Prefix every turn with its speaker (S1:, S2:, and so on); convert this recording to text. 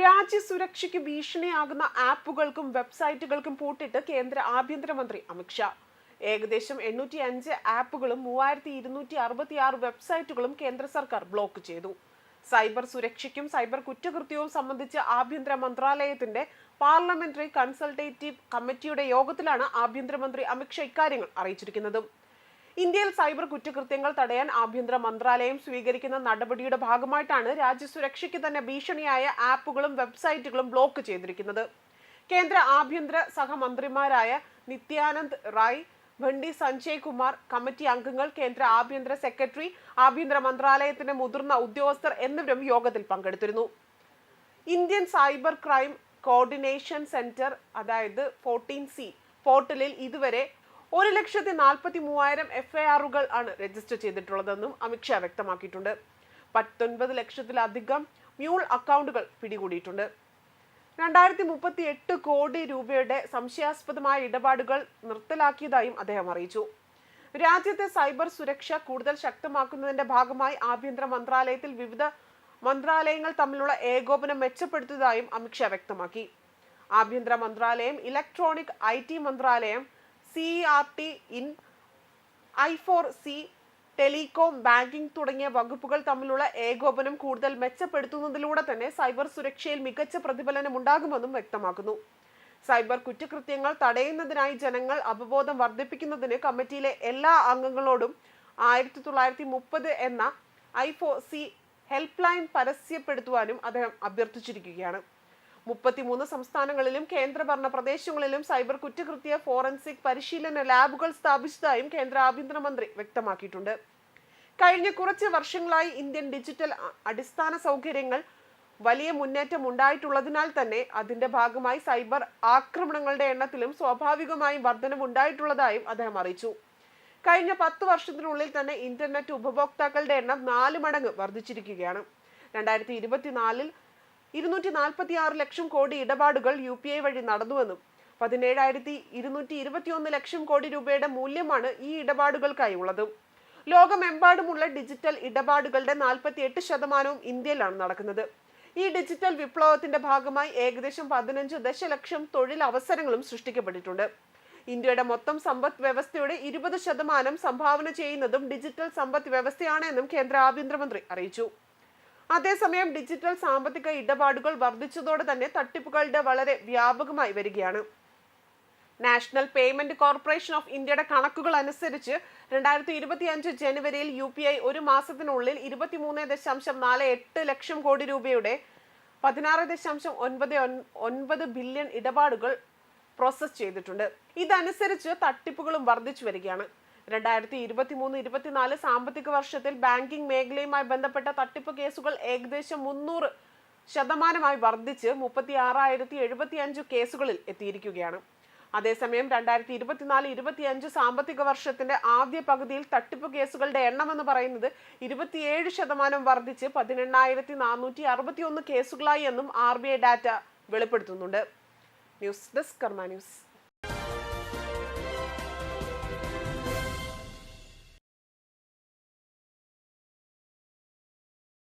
S1: രാജ്യസുരക്ഷയ്ക്ക് ഭീഷണിയാകുന്ന ആപ്പുകൾക്കും വെബ്സൈറ്റുകൾക്കും പൂട്ടിട്ട് കേന്ദ്ര ആഭ്യന്തരമന്ത്രി അമിത്ഷാ ഏകദേശം എണ്ണൂറ്റി അഞ്ച് ആപ്പുകളും മൂവായിരത്തി ഇരുന്നൂറ്റി അറുപത്തി ആറ് വെബ്സൈറ്റുകളും കേന്ദ്ര സർക്കാർ ബ്ലോക്ക് ചെയ്തു. സൈബർ സുരക്ഷയ്ക്കും സൈബർ കുറ്റകൃത്യവും സംബന്ധിച്ച് ആഭ്യന്തര മന്ത്രാലയത്തിന്റെ പാർലമെന്ററി കൺസൾട്ടേറ്റീവ് കമ്മിറ്റിയുടെ യോഗത്തിലാണ് ആഭ്യന്തരമന്ത്രി അമിത്ഷാ ഇക്കാര്യങ്ങൾ അറിയിച്ചിരിക്കുന്നത്. ഇന്ത്യയിൽ സൈബർ കുറ്റകൃത്യങ്ങൾ തടയാൻ ആഭ്യന്തര മന്ത്രാലയം സ്വീകരിക്കുന്ന നടപടിയുടെ ഭാഗമായിട്ടാണ് രാജ്യസുരക്ഷയ്ക്ക് തന്നെ ഭീഷണിയായ ആപ്പുകളും വെബ്സൈറ്റുകളും ബ്ലോക്ക് ചെയ്തിരിക്കുന്നത്. കേന്ദ്ര ആഭ്യന്തര സഹമന്ത്രിമാരായ നിത്യാനന്ദ് റായ് ഭണ്ഡി സഞ്ജയ് കുമാർ കമ്മിറ്റി അംഗങ്ങൾ കേന്ദ്ര ആഭ്യന്തര സെക്രട്ടറി ആഭ്യന്തര മന്ത്രാലയത്തിന്റെ മുതിർന്ന ഉദ്യോഗസ്ഥർ എന്നിവരും യോഗത്തിൽ പങ്കെടുത്തിരുന്നു. Indian cyber crime coordination centre അതായത് ഫോർട്ടീൻ സി പോർട്ടലിൽ ഇതുവരെ ഒരു ലക്ഷത്തി നാൽപ്പത്തി മൂവായിരം എഫ് ഐ ആറുകൾ ആണ് രജിസ്റ്റർ ചെയ്തിട്ടുള്ളതെന്നും അമിത്ഷാ വ്യക്തമാക്കിയിട്ടുണ്ട്. പത്തൊൻപത് ലക്ഷത്തിലധികം മ്യൂൾ അക്കൗണ്ടുകൾ പിടികൂടിയിട്ടുണ്ട്. രണ്ടായിരത്തി മുപ്പത്തി എട്ട് കോടി രൂപയുടെ സംശയാസ്പദമായ ഇടപാടുകൾ നിർത്തലാക്കിയതായും അദ്ദേഹം അറിയിച്ചു. രാജ്യത്തെ സൈബർ സുരക്ഷ കൂടുതൽ ശക്തമാക്കുന്നതിന്റെ ഭാഗമായി ആഭ്യന്തര മന്ത്രാലയത്തിൽ വിവിധ മന്ത്രാലയങ്ങൾ തമ്മിലുള്ള ഏകോപനം മെച്ചപ്പെടുത്തിയതായും അമിത്ഷാ വ്യക്തമാക്കി. ആഭ്യന്തര മന്ത്രാലയം ഇലക്ട്രോണിക് ഐ മന്ത്രാലയം C R T in I four C telecom banking തുടങ്ങിയ വകുപ്പുകൾ തമ്മിലുള്ള ഏകോപനം കൂടുതൽ മെച്ചപ്പെടുത്തുന്നതിലൂടെ തന്നെ സൈബർ സുരക്ഷയിൽ മികച്ച പ്രതിഫലനം ഉണ്ടാകുമെന്നും വ്യക്തമാക്കുന്നു. സൈബർ കുറ്റകൃത്യങ്ങൾ തടയുന്നതിനായി ജനങ്ങൾ അവബോധം വർദ്ധിപ്പിക്കുന്നതിന് കമ്മിറ്റിയിലെ എല്ലാ അംഗങ്ങളോടും ആയിരത്തി തൊള്ളായിരത്തി മുപ്പത് എന്ന ഐ ഫോ സി ഹെൽപ്പ് ലൈൻ പരസ്യപ്പെടുത്തുവാനും അദ്ദേഹം അഭ്യർത്ഥിച്ചിരിക്കുകയാണ്. മുപ്പത്തിമൂന്ന് സംസ്ഥാനങ്ങളിലും കേന്ദ്രഭരണ പ്രദേശങ്ങളിലും സൈബർ കുറ്റകൃത്യ ഫോറൻസിക് പരിശീലന ലാബുകൾ സ്ഥാപിച്ചതായും കേന്ദ്ര ആഭ്യന്തരമന്ത്രി വ്യക്തമാക്കിയിട്ടുണ്ട്. കഴിഞ്ഞ കുറച്ച് വർഷങ്ങളായി ഇന്ത്യൻ ഡിജിറ്റൽ അടിസ്ഥാന സൗകര്യങ്ങൾ വലിയ മുന്നേറ്റം ഉണ്ടായിട്ടുള്ളതിനാൽ തന്നെ അതിന്റെ ഭാഗമായി സൈബർ ആക്രമണങ്ങളുടെ എണ്ണത്തിലും സ്വാഭാവികമായും വർധനവുണ്ടായിട്ടുള്ളതായും അദ്ദേഹം അറിയിച്ചു. കഴിഞ്ഞ പത്ത് വർഷത്തിനുള്ളിൽ തന്നെ ഇന്റർനെറ്റ് ഉപഭോക്താക്കളുടെ എണ്ണം നാല് മടങ്ങ് വർദ്ധിച്ചിരിക്കുകയാണ്. രണ്ടായിരത്തി ഇരുപത്തിനാലിൽ ഇരുന്നൂറ്റി നാൽപ്പത്തി ആറ് ലക്ഷം കോടി ഇടപാടുകൾ യു പി ഐ വഴി നടന്നുവെന്നും പതിനേഴായിരത്തി ഇരുന്നൂറ്റി ഇരുപത്തിയൊന്ന് ലക്ഷം കോടി രൂപയുടെ മൂല്യമാണ് ഈ ഇടപാടുകൾക്കായി ഉള്ളത്. ലോകമെമ്പാടുമുള്ള ഡിജിറ്റൽ ഇടപാടുകളുടെ നാൽപ്പത്തി എട്ട് ശതമാനവും ഇന്ത്യയിലാണ് നടക്കുന്നത്. ഈ ഡിജിറ്റൽ വിപ്ലവത്തിന്റെ ഭാഗമായി ഏകദേശം പതിനഞ്ച് ദശലക്ഷം തൊഴിൽ അവസരങ്ങളും സൃഷ്ടിക്കപ്പെട്ടിട്ടുണ്ട്. ഇന്ത്യയുടെ മൊത്തം സമ്പദ് വ്യവസ്ഥയുടെ ഇരുപത് ശതമാനം സംഭാവന ചെയ്യുന്നതും ഡിജിറ്റൽ സമ്പദ് വ്യവസ്ഥയാണ് എന്നും കേന്ദ്ര ആഭ്യന്തരമന്ത്രി അറിയിച്ചു. അതേസമയം ഡിജിറ്റൽ സാമ്പത്തിക ഇടപാടുകൾ വർദ്ധിച്ചതോടെ തന്നെ തട്ടിപ്പുകളുടെ വളരെ വ്യാപകമായി വരികയാണ്. നാഷണൽ പേയ്മെന്റ് കോർപ്പറേഷൻ ഓഫ് ഇന്ത്യയുടെ കണക്കുകൾ അനുസരിച്ച് രണ്ടായിരത്തി ഇരുപത്തി അഞ്ച് ജനുവരിയിൽ യു പി ഐ ഒരു മാസത്തിനുള്ളിൽ ഇരുപത്തിമൂന്ന് ദശാംശം നാല് എട്ട് ലക്ഷം കോടി രൂപയുടെ പതിനാറ് ദശാംശം ഒൻപത് ഒൻപത് ബില്യൺ ഇടപാടുകൾ പ്രോസസ് ചെയ്തിട്ടുണ്ട്. ഇതനുസരിച്ച് തട്ടിപ്പുകളും വർദ്ധിച്ചു വരികയാണ്. രണ്ടായിരത്തി ഇരുപത്തി മൂന്ന് ഇരുപത്തിനാല് സാമ്പത്തിക വർഷത്തിൽ ബാങ്കിംഗ് മേഖലയുമായി ബന്ധപ്പെട്ട തട്ടിപ്പ് കേസുകൾ ഏകദേശം മുന്നൂറ് ശതമാനമായി വർദ്ധിച്ച് മുപ്പത്തി ആറായിരത്തി എഴുപത്തി അഞ്ച് കേസുകളിൽ എത്തിയിരിക്കുകയാണ്. അതേസമയം രണ്ടായിരത്തി ഇരുപത്തിനാല് ഇരുപത്തിയഞ്ച് സാമ്പത്തിക വർഷത്തിന്റെ ആദ്യ പകുതിയിൽ തട്ടിപ്പ് കേസുകളുടെ എണ്ണം എന്ന് പറയുന്നത് ഇരുപത്തിയേഴ് ശതമാനം വർദ്ധിച്ച് പതിനെണ്ണായിരത്തി നാനൂറ്റി അറുപത്തി ഒന്ന് കേസുകളായി എന്നും ആർ ബി ഐ ഡാറ്റ വെളിപ്പെടുത്തുന്നുണ്ട്. ന്യൂസ് ഡെസ്ക് കർമ്മ ന്യൂസ്.